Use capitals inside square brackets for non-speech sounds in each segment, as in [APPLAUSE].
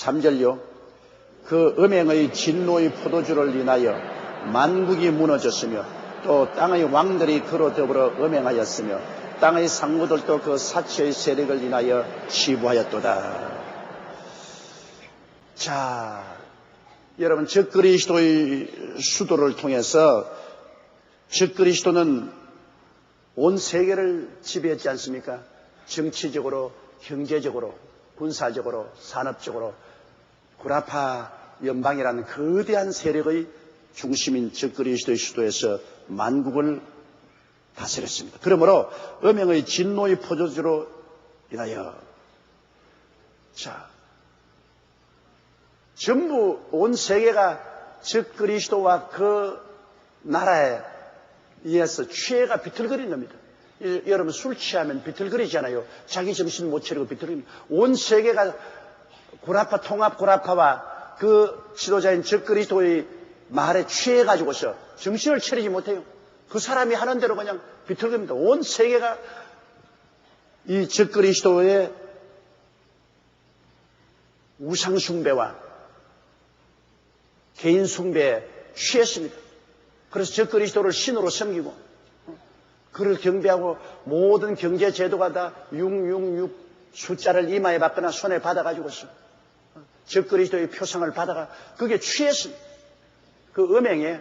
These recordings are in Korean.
3절요. 그 음행의 진노의 포도주를 인하여 만국이 무너졌으며 또 땅의 왕들이 그로 더불어 음행하였으며 땅의 상무들도 그 사치의 세력을 인하여 치부하였도다. 자, 여러분, 적그리스도의 수도를 통해서 적그리스도는 온 세계를 지배했지 않습니까? 정치적으로, 경제적으로, 군사적으로, 산업적으로 구라파 연방이라는 거대한 세력의 중심인 적그리스도의 수도에서 만국을 다스렸습니다. 그러므로 음행의 진노의 포조주로 인하여 자 전부 온 세계가 적그리스도와 그 나라에 의해서 취해가 비틀거린 겁니다. 여러분 술 취하면 비틀거리잖아요. 자기 정신 못 차리고 비틀거립니다. 온 세계가 구라파 통합 구라파와 그 지도자인 적그리스도의 말에 취해가지고서 정신을 차리지 못해요. 그 사람이 하는 대로 그냥 비틀겁니다. 온 세계가 이 적그리스도의 우상 숭배와 개인 숭배에 취했습니다. 그래서 적그리스도를 신으로 섬기고 그를 경배하고 모든 경제 제도가 다 666 숫자를 이마에 받거나 손에 받아가지고서 적그리스도의 표상을 받아가 그게 취했습니다. 그 음행에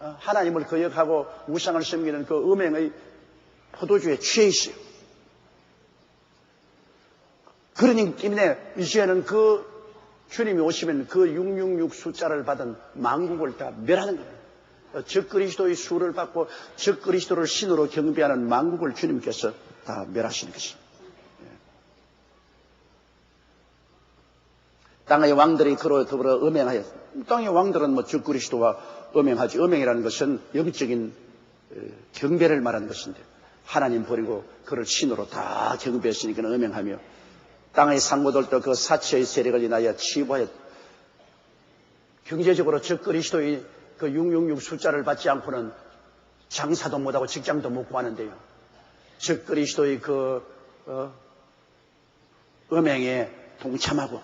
어, 하나님을 거역하고 우상을 섬기는 그 음행의 포도주에 취해 있어요. 그러니 때문에 이제는 그 주님이 오시면 그 666 숫자를 받은 망국을 다 멸하는 거예요. 적그리스도의 수를 받고 적그리스도를 신으로 경배하는 망국을 주님께서 다 멸하시는 것입니다. 땅의 왕들이 그로 더불어 음행하였. 땅의 왕들은 뭐 적그리스도와 음행하지. 음행이라는 것은 영적인 경배를 말하는 것인데 하나님 버리고 그를 신으로 다 경배했으니까 음행하며 땅의 상무들도 그 사치의 세력을 인하여 치부하였. 경제적으로 적그리스도의 그 666 숫자를 받지 않고는 장사도 못하고 직장도 못 구하는데요. 적그리스도의 그 어, 음행에 동참하고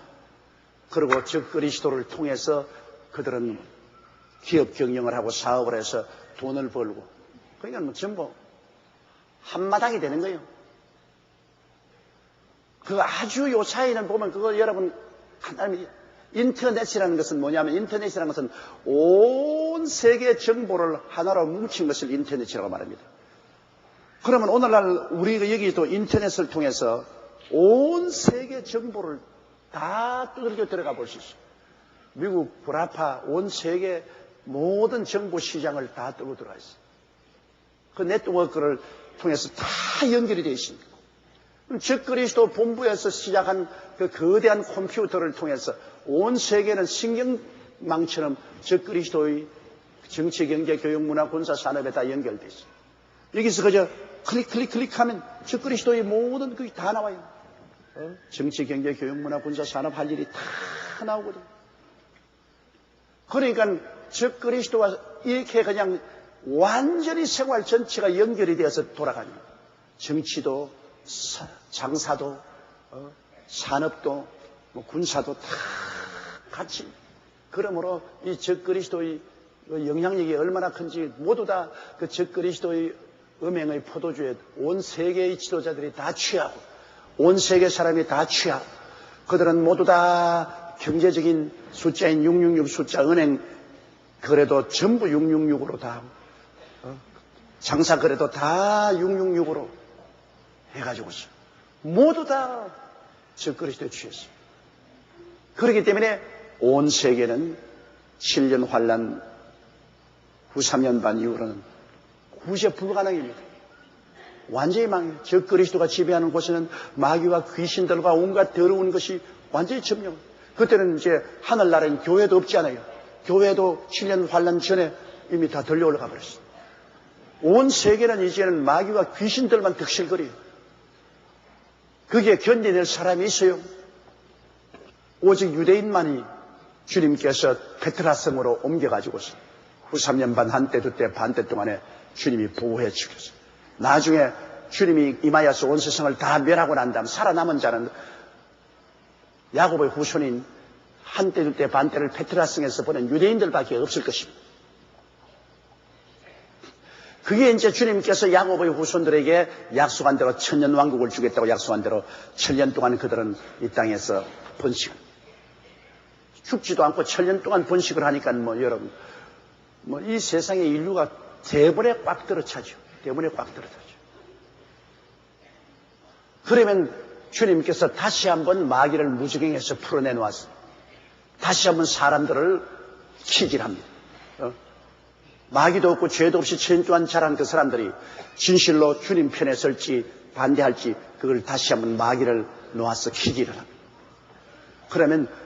그리고 즉 그리스도를 통해서 그들은 기업 경영을 하고 사업을 해서 돈을 벌고 그러니까 뭐 전부 한마당이 되는 거예요. 그 아주 요 차이는 보면 그거 여러분 간단히 인터넷이라는 것은 뭐냐면 인터넷이라는 것은 온 세계 정보를 하나로 뭉친 것을 인터넷이라고 말합니다. 그러면 오늘날 우리가 여기도 인터넷을 통해서 온 세계 정보를 다 두들겨 들어가 볼 수 있어요. 미국, 브라파, 온 세계 모든 정보 시장을 다 뚫고 들어가 있어요. 그 네트워크를 통해서 다 연결이 되어 있습니다. 적그리스도 본부에서 시작한 그 거대한 컴퓨터를 통해서 온 세계는 신경망처럼 적그리스도의 정치, 경제, 교육, 문화, 군사, 산업에 다 연결되어 있어요. 여기서 그저 클릭, 클릭, 클릭하면 적그리스도의 모든 그게 다 나와요. 어? 정치, 경제, 교육, 문화, 군사, 산업 할 일이 다 나오거든. 그러니까 적 그리스도와 이렇게 그냥 완전히 생활 전체가 연결이 되어서 돌아가는 정치도 장사도 어, 산업도 뭐 군사도 다 같이 그러므로 이 적그리스도의 그 영향력이 얼마나 큰지 모두 다 그 적그리스도의 음행의 포도주에 온 세계의 지도자들이 다 취하고 온 세계 사람이 다 취하고 그들은 모두 다 경제적인 숫자인 666 숫자 은행 그래도 전부 666으로 다 어? 장사 그래도 다 666으로 해가지고서 모두 다 적그리스도에 취했어요. 그렇기 때문에 온 세계는 7년 환란 후 3년 반 이후로는 구제 불가능입니다. 완전히 망해요. 저 그리스도가 지배하는 곳에는 마귀와 귀신들과 온갖 더러운 것이 완전히 점령. 그때는 이제 하늘나라는 교회도 없지 않아요. 교회도 7년 환란 전에 이미 다 들려 올라가 버렸어요. 온 세계는 이제는 마귀와 귀신들만 득실거려요. 그게 견뎌낼 사람이 있어요. 오직 유대인만이 주님께서 베트라성으로 옮겨가지고서 후 3년 반 한때 두때반때 동안에 주님이 보호해 주셨어요. 나중에 주님이 임하여서 온 세상을 다 멸하고 난 다음 살아남은 자는 야곱의 후손인 한때 둘때 반때를 페트라성에서 보낸 유대인들밖에 없을 것입니다. 그게 이제 주님께서 야곱의 후손들에게 약속한 대로 천년 왕국을 주겠다고 약속한 대로 천년 동안 그들은 이 땅에서 번식을 죽지도 않고 천년 동안 번식을 하니까 뭐 여러분 뭐 이 세상의 인류가 대번에 꽉 들어차죠. 대번에 꽉 들어차죠. 그러면 주님께서 다시 한번 마귀를 무지경에서 풀어내놓았어. 다시 한번 사람들을 키질합니다. 어? 마귀도 없고 죄도 없이 천주한 자란 그 사람들이 진실로 주님 편에 설지 반대할지 그걸 다시 한번 마귀를 놓아서 키질을 합니다. 그러면 어,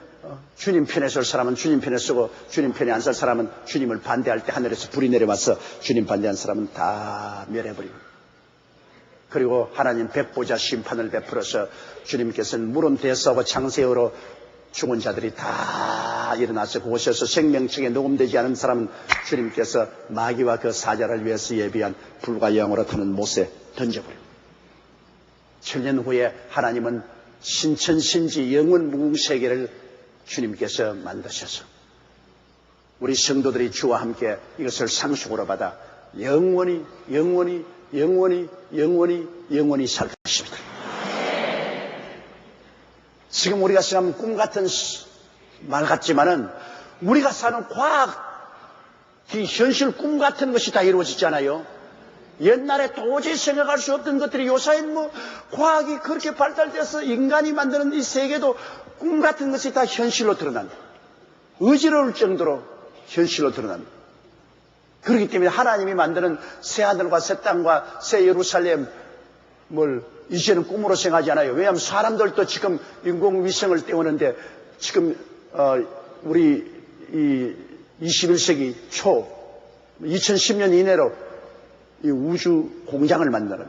주님 편에 설 사람은 주님 편에 서고 주님 편에 안 설 사람은 주님을 반대할 때 하늘에서 불이 내려와서 주님 반대한 사람은 다 멸해버리고 그리고 하나님 백보자 심판을 베풀어서 주님께서는 물은 대사하고 창세어로 죽은 자들이 다 일어나서 그곳에서 생명책에 녹음되지 않은 사람은 주님께서 마귀와 그 사자를 위해서 예비한 불과 영으로 타는 못에 던져버립니다. 천년 후에 하나님은 신천신지 영원 무궁 세계를 주님께서 만드셔서 우리 성도들이 주와 함께 이것을 상속으로 받아 영원히 영원히 영원히 영원히 영원히 살 것입니다. 지금 우리가 생각하면 꿈 같은 말 같지만은 우리가 사는 과학 이 현실 꿈 같은 것이 다 이루어지잖아요. 옛날에 도저히 생각할 수 없던 것들이 요사인 뭐 과학이 그렇게 발달돼서 인간이 만드는 이 세계도 꿈 같은 것이 다 현실로 드러난다. 의지로울 정도로 현실로 드러난다. 그렇기 때문에 하나님이 만드는 새 하늘과 새 땅과 새 예루살렘 뭘 이제는 꿈으로 생각하지 않아요. 왜냐하면 사람들도 지금 인공위성을 떼우는데 지금 어, 우리 이 21세기 초 2010년 이내로 이 우주 공장을 만들어요.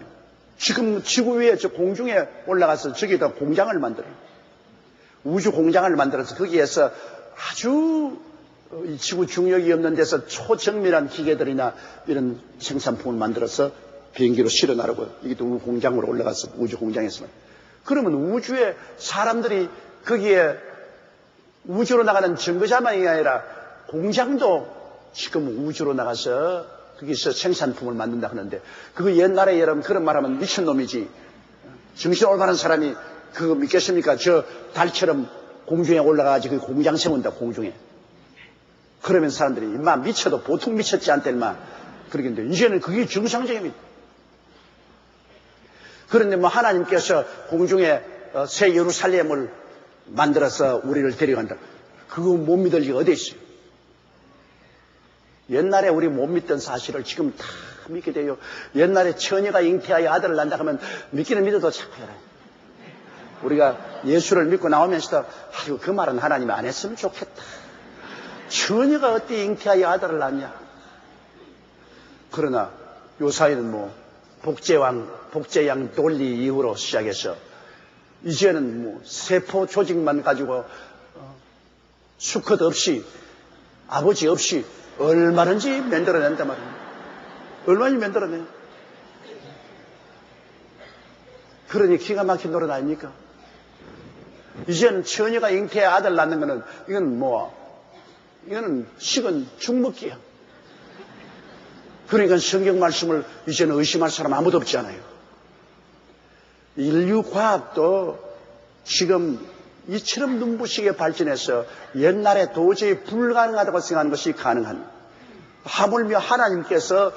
지금 지구 위에 저 공중에 올라가서 저기다 공장을 만들어요. 우주 공장을 만들어서 거기에서 아주 어, 이 지구 중력이 없는 데서 초정밀한 기계들이나 이런 생산품을 만들어서 비행기로 실어 나르고 이게 또 공장으로 올라가서 우주 공장에서만. 그러면 우주에 사람들이 거기에 우주로 나가는 증거자만이 아니라 공장도 지금 우주로 나가서 거기서 생산품을 만든다 하는데 그거 옛날에 여러분 그런 말하면 미친놈이지. 정신 올바른 사람이 그거 믿겠습니까? 저 달처럼 공중에 올라가가지고 그 공장 세운다 공중에. 그러면 사람들이 임마 미쳐도 보통 미쳤지 않대 임마. 그러겠는데 이제는 그게 정상적입니다. 그런데 뭐 하나님께서 공중에 어, 새 예루살렘을 만들어서 우리를 데려간다. 그거 못 믿을 리가 어디 있어요? 옛날에 우리 못 믿던 사실을 지금 다 믿게 돼요. 옛날에 처녀가 잉태하여 아들을 낳는다 하면 믿기는 믿어도 해라. 우리가 예수를 믿고 나오면서도 아이고 그 말은 하나님이 안 했으면 좋겠다. 처녀가 어떻게 잉태하여 아들을 낳냐? 그러나 요 사이는 뭐 복제왕, 복제양 논리 이후로 시작해서 이제는 뭐 세포 조직만 가지고 어, 수컷 없이 아버지 없이 얼마든지 만들어낸단 말이에요. 얼마든지 만들어내. 그러니 기가 막힌 노릇 아닙니까? 이제는 처녀가 잉태해 아들 낳는 거는 이건 뭐 이거는 식은 죽먹기야. 그러니까 성경 말씀을 이제는 의심할 사람 아무도 없지 않아요. 인류 과학도 지금 이처럼 눈부시게 발전해서 옛날에 도저히 불가능하다고 생각하는 것이 가능한 하물며 하나님께서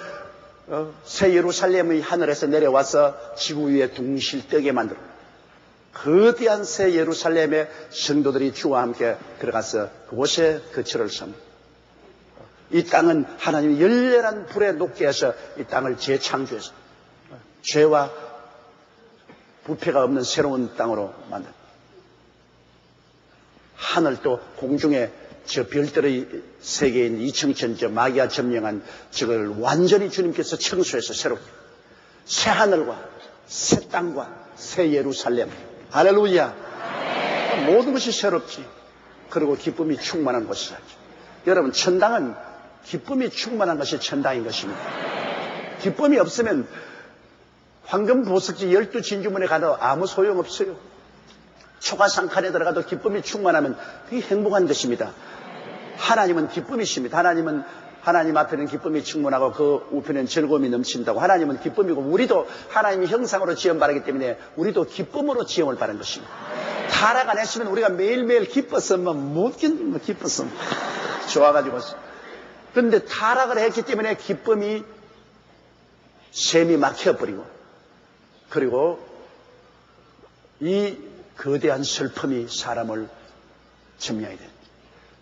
어, 새 예루살렘의 하늘에서 내려와서 지구 위에 둥실 뜨게 만들어 거대한 새 예루살렘의 성도들이 주와 함께 들어가서 그곳에 거처를 섭니다. 이 땅은 하나님이 열렬한 불에 녹게 해서 이 땅을 재창조해서 죄와 부패가 없는 새로운 땅으로 만든 하늘도 공중에 저 별들의 세계인 이청천 저 마귀가 점령한 저걸 완전히 주님께서 청소해서 새롭게 새 하늘과 새 땅과 새 예루살렘. 할렐루야. 모든 것이 새롭지. 그리고 기쁨이 충만한 곳이죠. 여러분 천당은 기쁨이 충만한 것이 천당인 것입니다. 기쁨이 없으면 황금 보석지 열두 진주문에 가도 아무 소용없어요 초가상칸에 들어가도 기쁨이 충만하면 그게 행복한 것입니다. 하나님은 기쁨이십니다. 하나님은 하나님 앞에는 기쁨이 충만하고 그 우편에는 즐거움이 넘친다고 하나님은 기쁨이고 우리도 하나님의 형상으로 지음 바라기 때문에 우리도 기쁨으로 지음을 바란 것입니다. 타락 안 했으면 우리가 매일매일 기뻤으면 못 기뻤으면 [LAUGHS] 좋아가지고 그런데 타락을 했기 때문에 기쁨이 샘이 막혀버리고 그리고 이 거대한 슬픔이 사람을 점령하게 돼.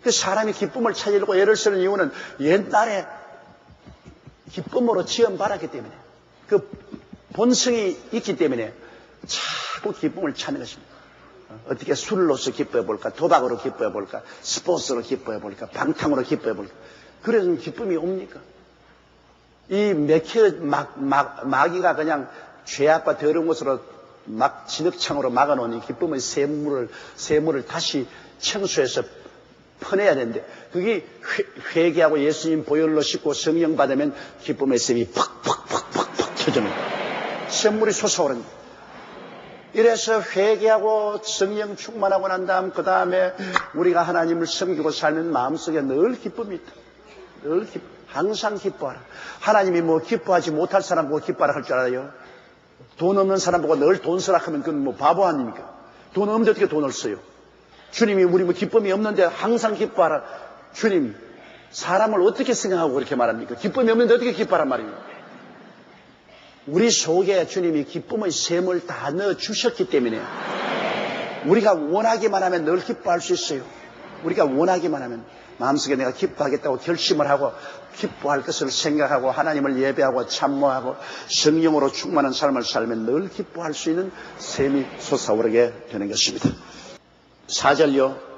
그 사람이 기쁨을 찾으려고 애를 쓰는 이유는 옛날에 기쁨으로 바랐기 때문에 그 본성이 있기 때문에 자꾸 기쁨을 찾는 것입니다. 어떻게 술로서 기뻐해 볼까? 도박으로 기뻐해 볼까? 스포츠로 기뻐해 볼까? 방탕으로 기뻐해 볼까? 그래서 기쁨이 옵니까? 이 맥혀 막, 막, 마귀가 그냥 죄악과 더러운 것으로 막 진흙창으로 막아놓은 이 기쁨의 샘물을, 샘물을 다시 청소해서 퍼내야 되는데 그게 회, 개하고 예수님 보혈로 씻고 성령 받으면 기쁨의 샘이 팍팍팍팍팍 터집니다. 샘물이 솟아오릅니다. 이래서 회개하고 성령 충만하고 난 다음 그 다음에 우리가 하나님을 섬기고 살면 마음속에 늘 기쁨이 있다. 늘 기쁨. 항상 기뻐하라. 하나님이 뭐 기뻐하지 못할 사람 보고 기뻐하라 할 줄 알아요? 돈 없는 사람 보고 늘 돈 쓰라 하면 그건 뭐 바보 아닙니까? 돈 없는데 어떻게 돈을 써요? 주님이 우리 뭐 기쁨이 없는데 항상 기뻐하라. 주님, 사람을 어떻게 생각하고 그렇게 말합니까? 기쁨이 없는데 어떻게 기뻐하란 말입니까? 우리 속에 주님이 기쁨의 샘을 다 넣어 주셨기 때문에 우리가 원하기만 하면 늘 기뻐할 수 있어요. 우리가 원하기만 하면 마음속에 내가 기뻐하겠다고 결심을 하고 기뻐할 것을 생각하고 하나님을 예배하고 참모하고 성령으로 충만한 삶을 살면 늘 기뻐할 수 있는 샘이 솟아오르게 되는 것입니다. 사절요.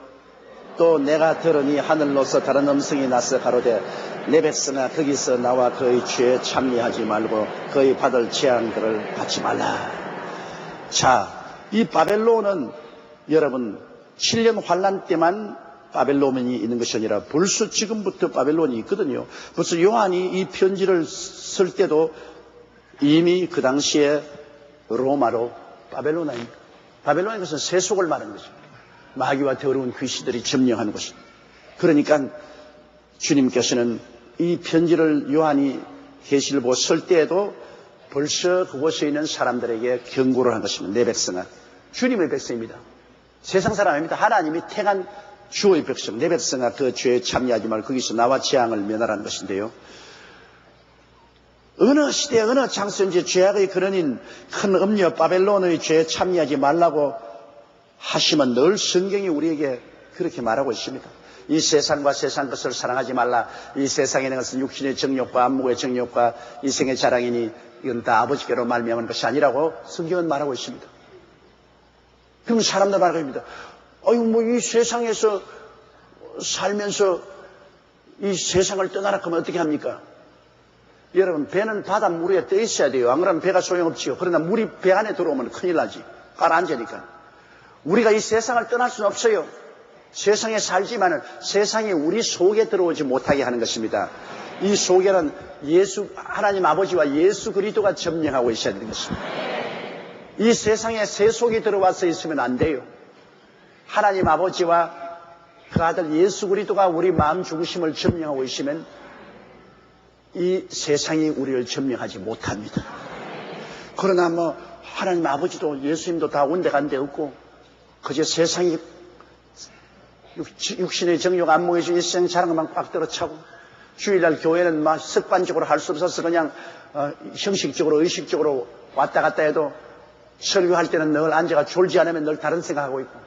또 내가 들으니 하늘로서 다른 음성이 나서 가로되 내 백성아 거기서 나와 그의 죄에 참여하지 말고 그의 받을 재앙들을 받지 말라. 자, 이 바벨론은 여러분 7년 환란 때만 바벨론이 있는 것이 아니라 벌써 지금부터 바벨론이 있거든요. 벌써 요한이 이 편지를 쓸 때도 이미 그 당시에 로마로 바벨론아입니다. 바벨론의 것은 세속을 말하는 것입니다. 마귀와 더러운 귀신들이 점령하는 것입니다. 그러니까 주님께서는 이 편지를 요한이 계시를 보고 쓸 때에도 벌써 그곳에 있는 사람들에게 경고를 한 것입니다. 내 백성아. 주님의 백성입니다. 세상 사람입니다. 하나님이 택한 주의 백성, 내 백성아 그 죄에 참여하지 말고 거기서 나와 재앙을 면하라는 것인데요. 어느 시대, 어느 장선지 죄악의 근원인 큰 음녀 바벨론의 죄에 참여하지 말라고 하시면 늘 성경이 우리에게 그렇게 말하고 있습니다. 이 세상과 세상 것을 사랑하지 말라. 이 세상에 있는 것은 육신의 정욕과 안목의 정욕과 이생의 자랑이니 이건 다 아버지께로 말미암은 것이 아니라고 성경은 말하고 있습니다. 그럼 사람들 있습니다. 아유, 뭐 이 세상에서 살면서 이 세상을 떠나라 하면 어떻게 합니까? 여러분, 배는 바닷물 위에 떠 있어야 돼요. 안 그러면 배가 소용없지요. 그러나 물이 배 안에 들어오면 큰일 나지. 가라앉으니까. 우리가 이 세상을 떠날 수는 없어요. 세상에 살지만은 세상이 우리 속에 들어오지 못하게 하는 것입니다. 이 속에는 예수, 하나님 아버지와 예수 그리스도가 점령하고 있어야 되는 것입니다. 이 세상에 세속이 들어와서 있으면 안 돼요. 하나님 아버지와 그 아들 예수 그리스도가 우리 마음 중심을 점령하고 있으면 이 세상이 우리를 점령하지 못합니다. 그러나 뭐 하나님 아버지도 예수님도 다 온데간데 없고 그저 세상이 육신의 정욕 안목에 서 일생 자랑만 꽉 들어차고 주일날 교회는 막 습관적으로 할 수 없어서 그냥 어, 형식적으로 의식적으로 왔다 갔다 해도 설교할 때는 늘 앉아가 졸지 않으면 늘 다른 생각하고 있고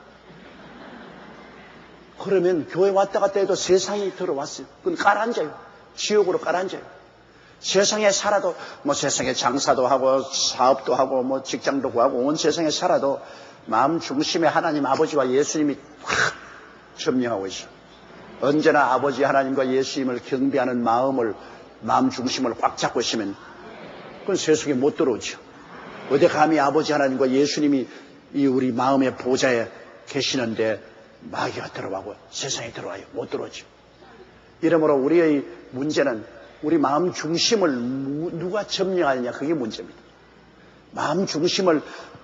그러면 교회 왔다 갔다 해도 세상이 들어왔어요. 그건 깔아앉아요. 지옥으로 깔아앉아요. 세상에 살아도 뭐 세상에 장사도 하고 사업도 하고 뭐 직장도 구하고 온 세상에 살아도 마음 중심에 하나님 아버지와 예수님이 확 점령하고 있어. 언제나 아버지 하나님과 예수님을 경배하는 마음을 마음 중심을 꽉 잡고 있으면 그건 세속에 못 들어오죠. 어디 감히 아버지 하나님과 예수님이 이 우리 마음의 보좌에 계시는데 마귀가 들어가고 세상에 들어와요. 못 들어오죠. 이러므로 우리의 문제는 우리 마음 중심을 누가 점령하느냐 그게 문제입니다. 마음 중심을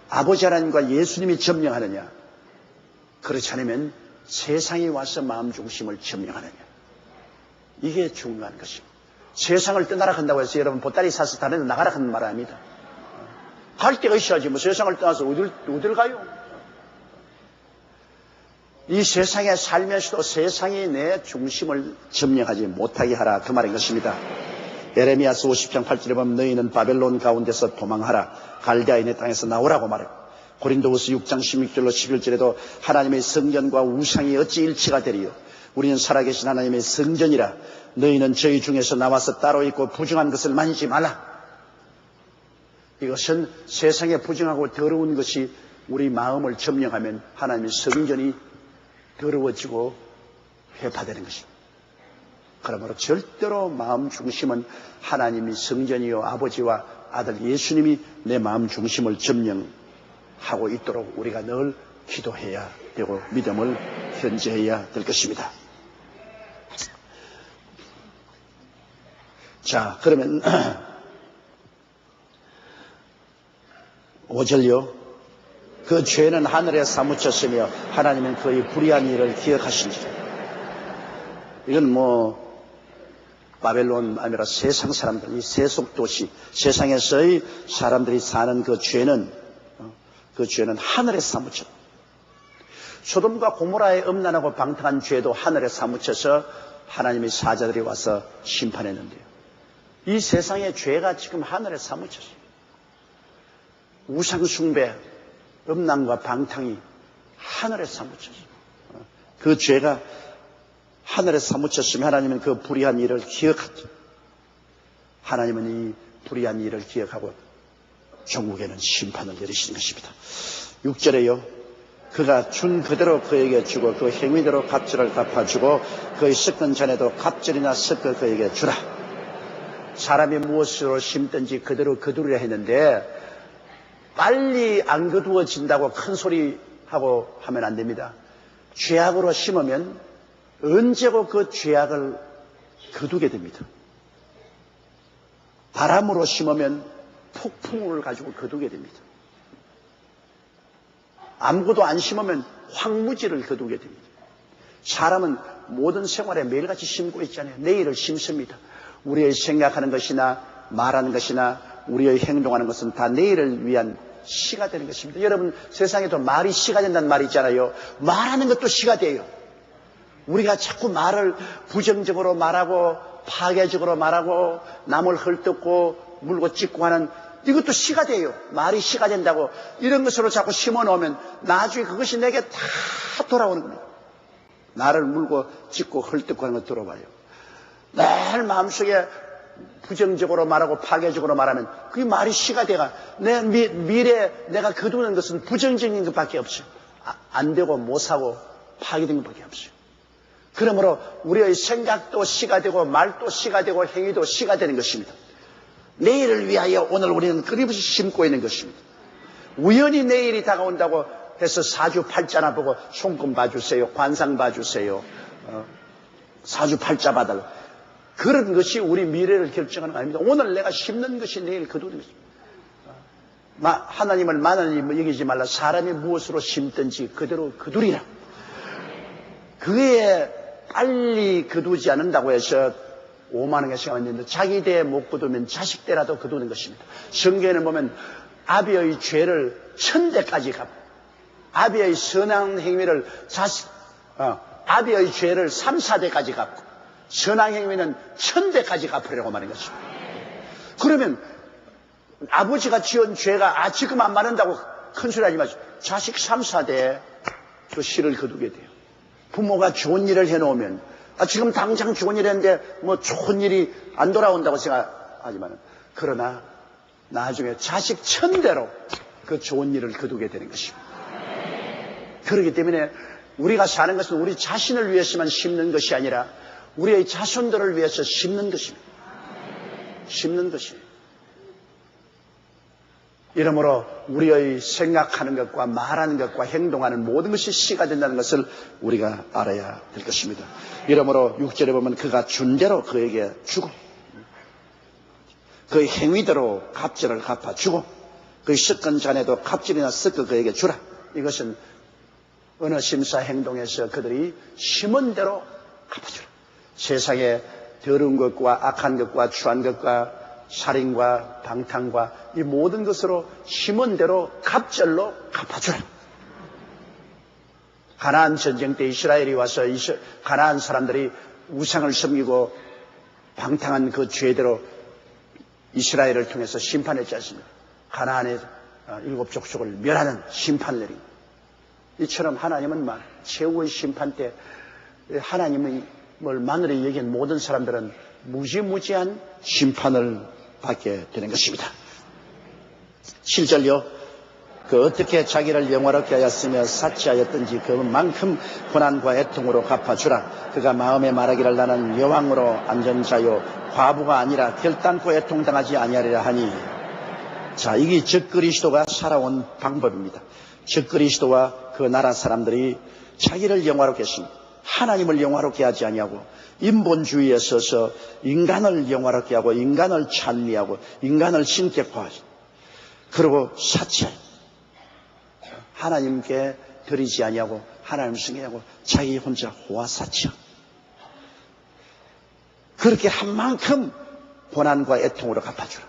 아버지 하나님과 예수님이 점령하느냐 그렇지 않으면 세상이 와서 마음 중심을 점령하느냐. 이게 중요한 것입니다. 세상을 떠나라 한다고 해서 여러분 보따리 사서 다른 데 나가라 하는 말 아닙니다. 갈 데가 있어야지 뭐 세상을 떠나서 어딜, 어딜 가요? 이 세상에 살면서도 세상이 내 중심을 점령하지 못하게 하라 그 말인 것입니다. 에레미야스 50장 8절에 보면 너희는 바벨론 가운데서 도망하라 갈대아인의 땅에서 나오라고 말해요. 고린도후서 6장 16절로 11절에도 하나님의 성전과 우상이 어찌 일치가 되리요. 우리는 살아계신 하나님의 성전이라 너희는 저희 중에서 나와서 따로 있고 부정한 것을 만지지 말라. 이것은 세상에 부정하고 더러운 것이 우리 마음을 점령하면 하나님의 성전이 더러워지고 회파되는 것입니다. 그러므로 절대로 마음 중심은 하나님이 성전이요 아버지와 아들 예수님이 내 마음 중심을 점령하고 있도록 우리가 늘 기도해야 되고 믿음을 현재해야 될 것입니다. 자, 그러면 [CLEARS THROAT] 5절요. 그 죄는 하늘에 사무쳤으며 하나님은 그의 불의한 일을 기억하신지라. 이건 뭐 바벨론 아니라 세상 사람들, 이 세속 도시, 세상에서의 사람들이 사는 그 죄는 어, 그 죄는 하늘에 사무쳐. 소돔과 고모라의 음란하고 방탕한 죄도 하늘에 사무쳐서 하나님의 사자들이 와서 심판했는데요. 이 세상의 죄가 지금 하늘에 사무쳤어요. 우상 숭배, 음란과 방탕이 하늘에 사무쳤어요. 그 죄가 하늘에 사무쳤으면 하나님은 그 불의한 일을 기억하죠. 하나님은 이 불의한 일을 기억하고 전국에는 심판을 내리시는 것입니다. 6절에요. 그가 준 그대로 그에게 주고 그 행위대로 갑절을 갚아주고 그의 섞은 전에도 갑절이나 섞어 그에게 주라. 사람이 무엇으로 심든지 그대로 거두리라 했는데 빨리 안 거두어진다고 큰 소리 하고 하면 안 됩니다. 죄악으로 심으면 언제고 그 죄악을 거두게 됩니다. 바람으로 심으면 폭풍을 가지고 거두게 됩니다. 아무것도 안 심으면 황무지를 거두게 됩니다. 사람은 모든 생활에 매일같이 심고 있잖아요. 내일을 심습니다. 우리의 생각하는 것이나 말하는 것이나 우리의 행동하는 것은 다 내일을 위한 시가 되는 것입니다. 여러분 세상에도 말이 시가 된다는 말이 있잖아요. 말하는 것도 시가 돼요. 우리가 자꾸 말을 부정적으로 말하고 파괴적으로 말하고 남을 헐뜯고 물고 찢고 하는 이것도 시가 돼요. 말이 시가 된다고 이런 것으로 자꾸 심어 놓으면 나중에 그것이 내게 다 돌아오는 겁니다. 나를 물고 찢고 헐뜯고 하는 거 들어봐요. 늘 마음속에 부정적으로 말하고 파괴적으로 말하면 그게 말이 시가 돼가 내 미, 미래에 내가 거두는 것은 부정적인 것밖에 없어요. 아, 안 되고 못 사고 파괴된 것밖에 없어요. 그러므로 우리의 생각도 시가 되고 말도 시가 되고 행위도 시가 되는 것입니다. 내일을 위하여 오늘 우리는 끊임없이 심고 있는 것입니다. 우연히 내일이 다가온다고 해서 사주 팔자나 보고 손금 봐주세요. 관상 봐주세요. 어, 사주 팔자 받아라. 그런 것이 우리 미래를 결정하는 거 아닙니다. 오늘 내가 심는 것이 내일 거두는 것입니다. 하나님을 만하님 여기지 말라. 사람이 무엇으로 심든지 그대로 거두리라. 그에 빨리 거두지 않는다고 해서 오만한 것이 있는데 자기 대에 못 거두면 자식 대라도 거두는 것입니다. 성경에는 보면 아비의 죄를 천대까지 갚고 아비의 선한 행위를 자식 어, 아비의 죄를 3, 4대까지 갚고 선한 행위는 천대까지 갚으려고 말인 것입니다. 그러면 아버지가 지은 죄가 아 지금 안 받는다고 큰 소리 하지 마시고 자식 3, 4대에 그 시를 거두게 돼요. 부모가 좋은 일을 해놓으면 아 지금 당장 좋은 일 했는데 뭐 좋은 일이 안 돌아온다고 생각하지만 그러나 나중에 자식 천대로 그 좋은 일을 거두게 되는 것입니다. 그렇기 때문에 우리가 사는 것은 우리 자신을 위해서만 심는 것이 아니라 우리의 자손들을 위해서 심는 것입니다. 심는 것입니다. 이러므로 우리의 생각하는 것과 말하는 것과 행동하는 모든 것이 시가 된다는 것을 우리가 알아야 될 것입니다. 이러므로 6절에 보면 그가 준 대로 그에게 주고 그의 행위대로 갑질을 갚아주고 그의 습관 전에도 갑질이나 섞어 그에게 주라. 이것은 어느 심사 행동에서 그들이 심은 대로 갚아주라. 세상에 더러운 것과 악한 것과 추한 것과 살인과 방탕과 이 모든 것으로 심은 대로 갑절로 갚아주라. 가나안 전쟁 때 이스라엘이 와서 가나안 사람들이 우상을 섬기고 방탕한 그 죄대로 이스라엘을 통해서 심판했지 않습니까? 가나안의 어, 일곱 족속을 멸하는 심판을 내린 이처럼 하나님은 막 최후의 심판 때 하나님 을 마늘에 여긴 모든 사람들은 무지무지한 심판을 받게 되는 것입니다. 7절요. 그 어떻게 자기를 영화롭게 하였으며 사치하였든지 그만큼 고난과 애통으로 갚아주라. 그가 마음에 말하기를 나는 여왕으로 앉은 자요 과부가 아니라 결단코 애통당하지 아니하리라 하니 자 이게 적그리스도가 살아온 방법입니다. 적그리스도와 그 나라 사람들이 자기를 영화롭게 했습니다. 하나님을 영화롭게 하지 아니하고 인본주의에 서서 인간을 영화롭게 하고 인간을 찬미하고 인간을 신격화하시 그리고 사치하여 하나님께 드리지 아니하고 하나님 승리하고 자기 혼자 호화사치하 그렇게 한 만큼 고난과 애통으로 갚아주라.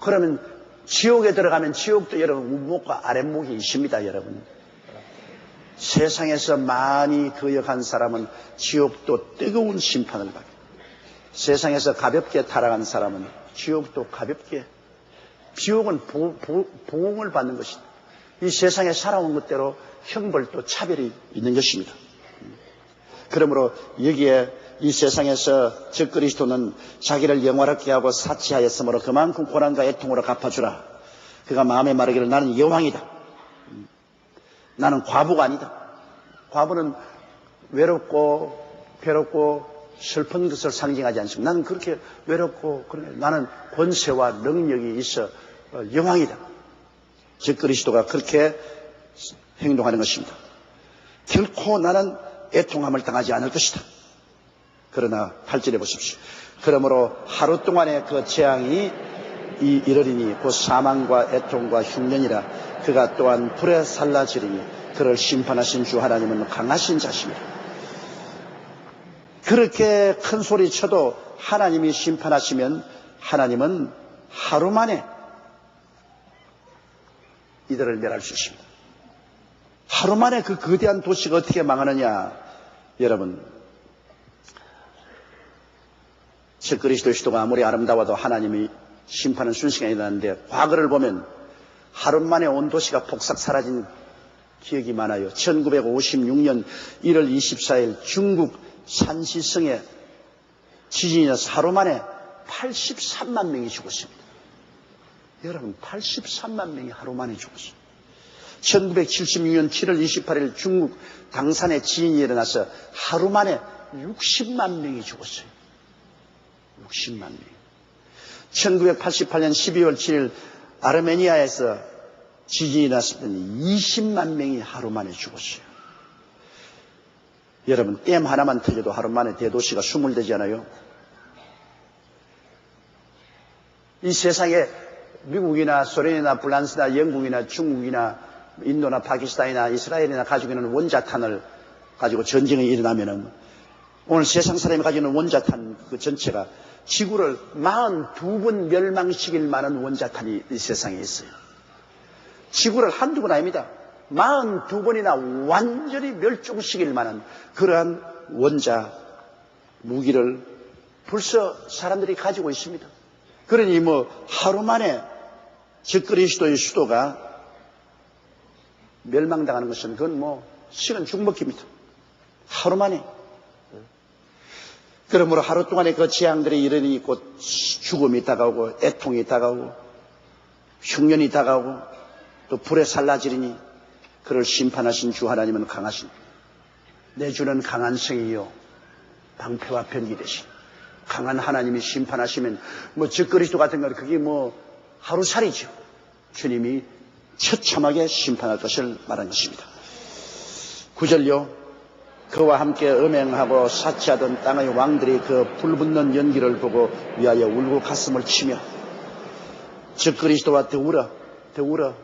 그러면 지옥에 들어가면 지옥도 여러분 우목과 아랫목이 있습니다, 여러분. 세상에서 많이 거역한 사람은 지옥도 뜨거운 심판을 받게. 세상에서 가볍게 타락한 사람은 지옥도 가볍게 지옥은 보, 보응을 받는 것이다. 이 세상에 살아온 것대로 형벌도 차별이 있는 것입니다. 그러므로 여기에 이 세상에서 적그리스도는 자기를 영화롭게 하고 사치하였으므로 그만큼 고난과 애통으로 갚아주라. 그가 마음에 말하기를 나는 여왕이다. 나는 과부가 아니다. 과부는 외롭고 괴롭고 슬픈 것을 상징하지 않습니다. 나는 그렇게 외롭고 그래. 나는 권세와 능력이 있어 어, 여왕이다. 즉 그리스도가 그렇게 행동하는 것입니다. 결코 나는 애통함을 당하지 않을 것이다. 그러나 8절에 보십시오. 그러므로 하루 동안의 그 재앙이 이 이르리니 곧 사망과 애통과 흉년이라 그가 또한 불에 살라지리니 그를 심판하신 주 하나님은 강하신 자십니다. 그렇게 큰 소리 쳐도 하나님이 심판하시면 하나님은 하루 만에 이들을 멸할 수 있습니다. 하루 만에 그 거대한 도시가 어떻게 망하느냐 여러분 즉 그리스도의 시도가 아무리 아름다워도 하나님이 심판은 순식간에 일어나는데 과거를 보면 하루 만에 온 도시가 폭삭 사라진 기억이 많아요. 1956년 1월 24일 중국 산시성에 지진이 나서 하루 만에 83만 명이 죽었습니다. 여러분 83만 명이 하루 만에 죽었어요. 1976년 7월 28일 중국 당산에 지진이 일어나서 하루 만에 60만 명이 죽었어요. 60만 명. 1988년 12월 7일 아르메니아에서 지진이 났을 때는 20만 명이 하루 만에 죽었어요. 여러분, 댐 하나만 터져도 하루 만에 대도시가 수물되잖아요. 이 세상에 미국이나 소련이나 프랑스나 영국이나 중국이나 인도나 파키스탄이나 이스라엘이나 가지고 있는 원자탄을 가지고 전쟁이 일어나면은 오늘 세상 사람이 가지고 있는 원자탄 그 전체가 지구를 42번 멸망시킬 만한 원자탄이 이 세상에 있어요. 지구를 한두 번 아닙니다. 42번이나 완전히 멸종시킬 만한 그러한 원자 무기를 벌써 사람들이 가지고 있습니다. 그러니 뭐 하루 만에 적그리스도의 수도가 멸망당하는 것은 그건 뭐 시간 죽먹기입니다. 하루 만에. 그러므로 하루 동안에 그 재앙들이 이르니 곧 죽음이 다가오고 애통이 다가오고 흉년이 다가오고 또 불에 살라지리니 그를 심판하신 주 하나님은 강하신 내 주는 강한 성이요 방패와 변기 되신 강한 하나님이 심판하시면 뭐 적그리스도 같은 건 그게 뭐 하루살이죠. 주님이 처참하게 심판할 것을 말한 것입니다. 구절요 그와 함께 음행하고 사치하던 땅의 왕들이 그 불붙는 연기를 보고 위하여 울고 가슴을 치며 즉 그리스도와 더불어 더불어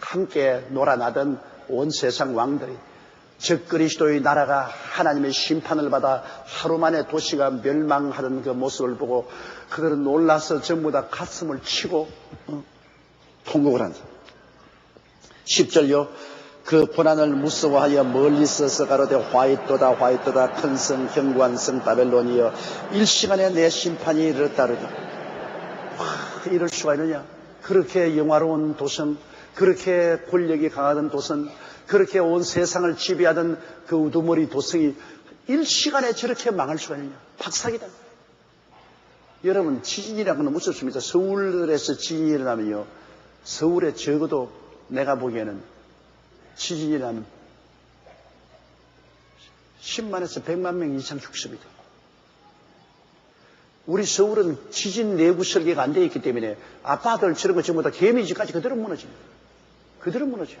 함께 놀아나던 온 세상 왕들이 적그리스도의 나라가 하나님의 심판을 받아 하루 만에 도시가 멸망하는 그 모습을 보고 그들은 놀라서 전부 다 가슴을 치고 어, 통곡을 한다. 10절요. 그 고난을 무서워하여 멀리서서 가로되 화이토다 화이토다 큰성 견고한 성 바벨론이여 일시간에 내 심판이 이르렀다르다. 와, 이럴 수가 있느냐. 그렇게 영화로운 도성, 그렇게 권력이 강하던 도성, 그렇게 온 세상을 지배하던 그 우두머리 도성이 일시간에 저렇게 망할 수가 있느냐. 박사기다. 여러분, 지진이라는 건 무섭습니다. 서울에서 지진이 일어나면요. 서울에 적어도 내가 보기에는 지진이 나면 10만에서 100만 명 이상 죽습니다. 우리 서울은 지진 내구 설계가 안 되어 있기 때문에 아파트를 저런 거 전부 다 개미지까지 그대로 무너집니다. 그대로 무너져요.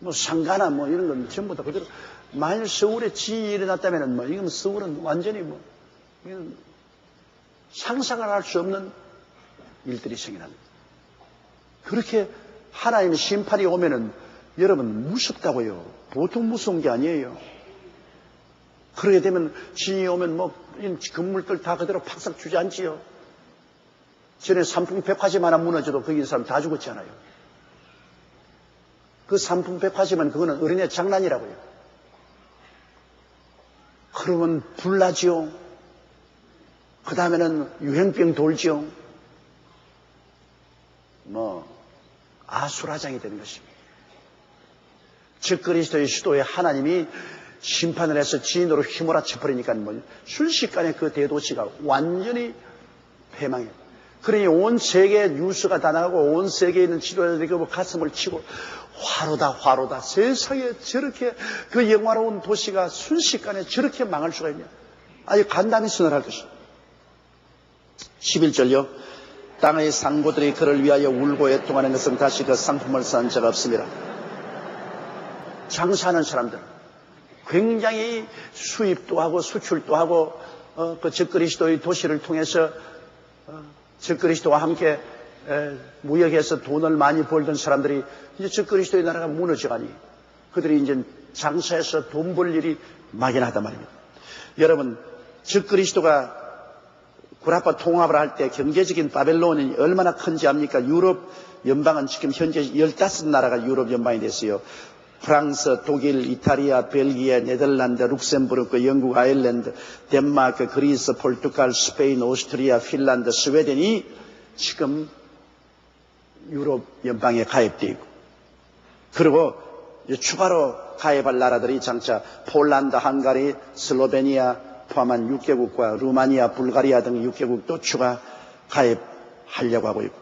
뭐 상가나 뭐 이런 건 전부 다 그대로 만일 서울에 지진이 일어났다면 뭐 이건 서울은 완전히 뭐 이건 상상을 할 수 없는 일들이 생겨납니다. 그렇게 하나님의 심판이 오면은 여러분 무섭다고요. 보통 무서운 게 아니에요. 그러게 되면 진이 오면 뭐 건물들 다 그대로 팍싹 주저앉지요. 전에 삼풍 백화점 하나 무너져도 거기 있는 사람 다 죽었잖아요. 그 삼풍 백화점은 그거는 어린애 장난이라고요. 그러면 불나지요. 그 다음에는 유행병 돌지요. 뭐 아수라장이 되는 것입니다. 즉 그리스도의 수도에 하나님이 심판을 해서 지인으로 휘몰아쳐 버리니까 뭐 순식간에 그 대도시가 완전히 패망해. 그러니 온 세계 뉴스가 다 나가고 온 세계에 있는 지도자들이 그 가슴을 치고 화로다 화로다 세상에 저렇게 그 영화로운 도시가 순식간에 저렇게 망할 수가 있냐. 아주 간단히 선언할 것입니다. 11절요. 땅의 상고들이 그를 위하여 울고 애통하는 것은 다시 그 상품을 산 자가 없습니다. 장사하는 사람들 굉장히 수입도 하고 수출도 하고 어, 그 적그리스도의 도시를 통해서 어, 적그리스도와 함께 에, 무역해서 돈을 많이 벌던 사람들이 이제 적그리스도의 나라가 무너져가니 그들이 이제 장사해서 돈 벌 일이 막연하단 말입니다. 여러분 적그리스도가 구라파 통합을 할 때 경제적인 바벨론이 얼마나 큰지 압니까? 유럽 연방은 지금 현재 15나라가 유럽 연방이 됐어요. 프랑스, 독일, 이탈리아, 벨기에, 네덜란드, 룩셈부르크, 영국, 아일랜드, 덴마크, 그리스, 포르투갈, 스페인, 오스트리아, 핀란드, 스웨덴이 지금 유럽 연방에 가입되어 있고 그리고 추가로 가입할 나라들이 장차 폴란드, 헝가리, 슬로베니아, 포함한 6개국과 루마니아, 불가리아 등 6개국도 추가 가입하려고 하고 있고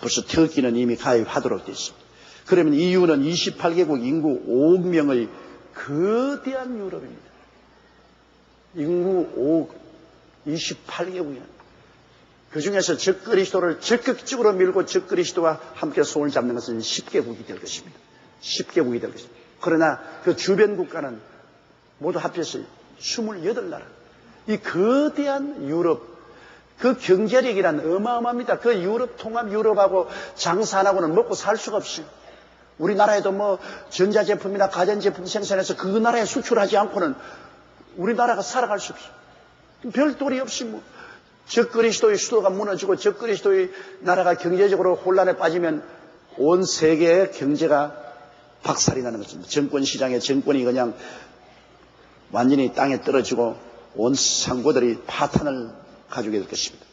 벌써 터키는 이미 가입하도록 되어 있습니다. 그러면 이유는 28개국 인구 5억 명의 거대한 유럽입니다. 인구 5억 28개국이나 그 중에서 적그리스도를 적극적으로 밀고 적그리스도와 함께 손을 잡는 것은 10개국이 될 것입니다. 10개국이 될 것입니다. 그러나 그 주변 국가는 모두 합해서 28나라. 이 거대한 유럽, 그 경제력이란 어마어마합니다. 그 유럽, 통합 유럽하고 장사 안 하고는 먹고 살 수가 없어요. 우리나라에도 뭐 전자제품이나 가전제품 생산해서 그 나라에 수출하지 않고는 우리나라가 살아갈 수 없어요. 별도리 없이 뭐 적그리스도의 수도가 무너지고 적그리스도의 나라가 경제적으로 혼란에 빠지면 온 세계의 경제가 박살이 나는 것입니다. 정권 시장에 정권이 그냥 완전히 땅에 떨어지고 온 상고들이 파탄을 가지게 될 것입니다.